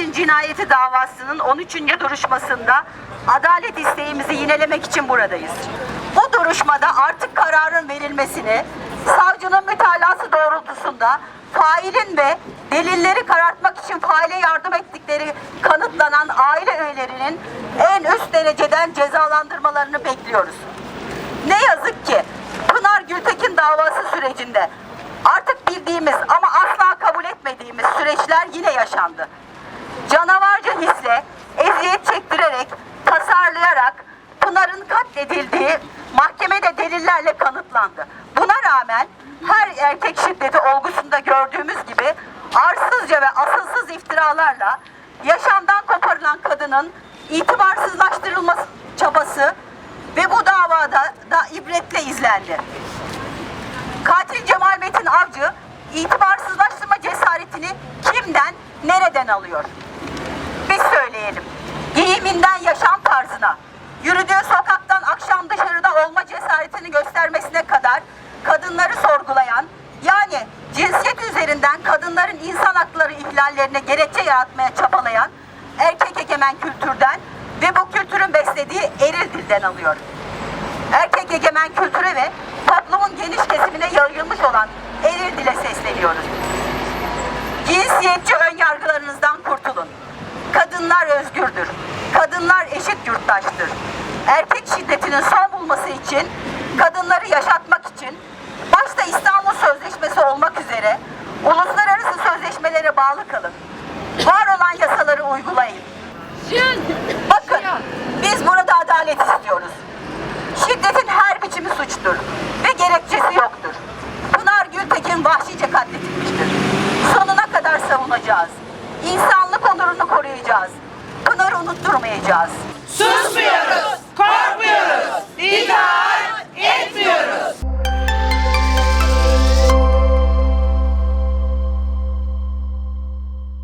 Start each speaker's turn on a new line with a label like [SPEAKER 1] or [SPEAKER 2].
[SPEAKER 1] Gültekin cinayeti davasının 13. duruşmasında adalet isteğimizi yinelemek için buradayız. Bu duruşmada artık kararın verilmesini, savcının mütalası doğrultusunda failin ve delilleri karartmak için faile yardım ettikleri kanıtlanan aile üyelerinin en üst dereceden cezalandırmalarını bekliyoruz. Ne yazık ki Pınar Gültekin davası sürecinde artık bildiğimiz ama asla kabul etmediğimiz süreçler yine yaşandı. Canavarca hisle eziyet çektirerek, tasarlayarak Pınar'ın katledildiği mahkemede delillerle kanıtlandı. Buna rağmen her erkek şiddeti olgusunda gördüğümüz gibi arsızca ve asılsız iftiralarla yaşamdan koparılan kadının itibarsızlaştırılması çabası ve bu davada da ibretle izlendi. Katil Cemal Metin Avcı itibarsızlaştırma cesaretini kimden, nereden alıyor? Yürüdüğü sokaktan akşam dışarıda olma cesaretini göstermesine kadar kadınları sorgulayan, yani cinsiyet üzerinden kadınların insan hakları ihlallerine gerekçe yaratmaya çabalayan erkek egemen kültürden ve bu kültürün beslediği eril dilden alıyor erkek egemen kültüre ve toplumun geniş kesimine yayılmış olan eril dile sesleniyoruz. Cinsiyetçi önyargılarınızdan kurtulun. Kadınlar özgürdür. Kadınlar eşit yurttaştır. Erkek şiddetinin son bulması için, kadınları yaşatmak için, başta İstanbul Sözleşmesi olmak üzere uluslararası sözleşmelere bağlı kalın. Var olan yasaları uygulayın. Bakın, biz burada adalet istiyoruz. Şiddetin her biçimi suçtur ve gerekçesi yoktur. Pınar Gültekin vahşice katledilmiştir. Sonuna kadar savunacağız. İnsanlık onurunu koruyacağız. Pınar'ı unutturmayacağız.
[SPEAKER 2] Susmuyor.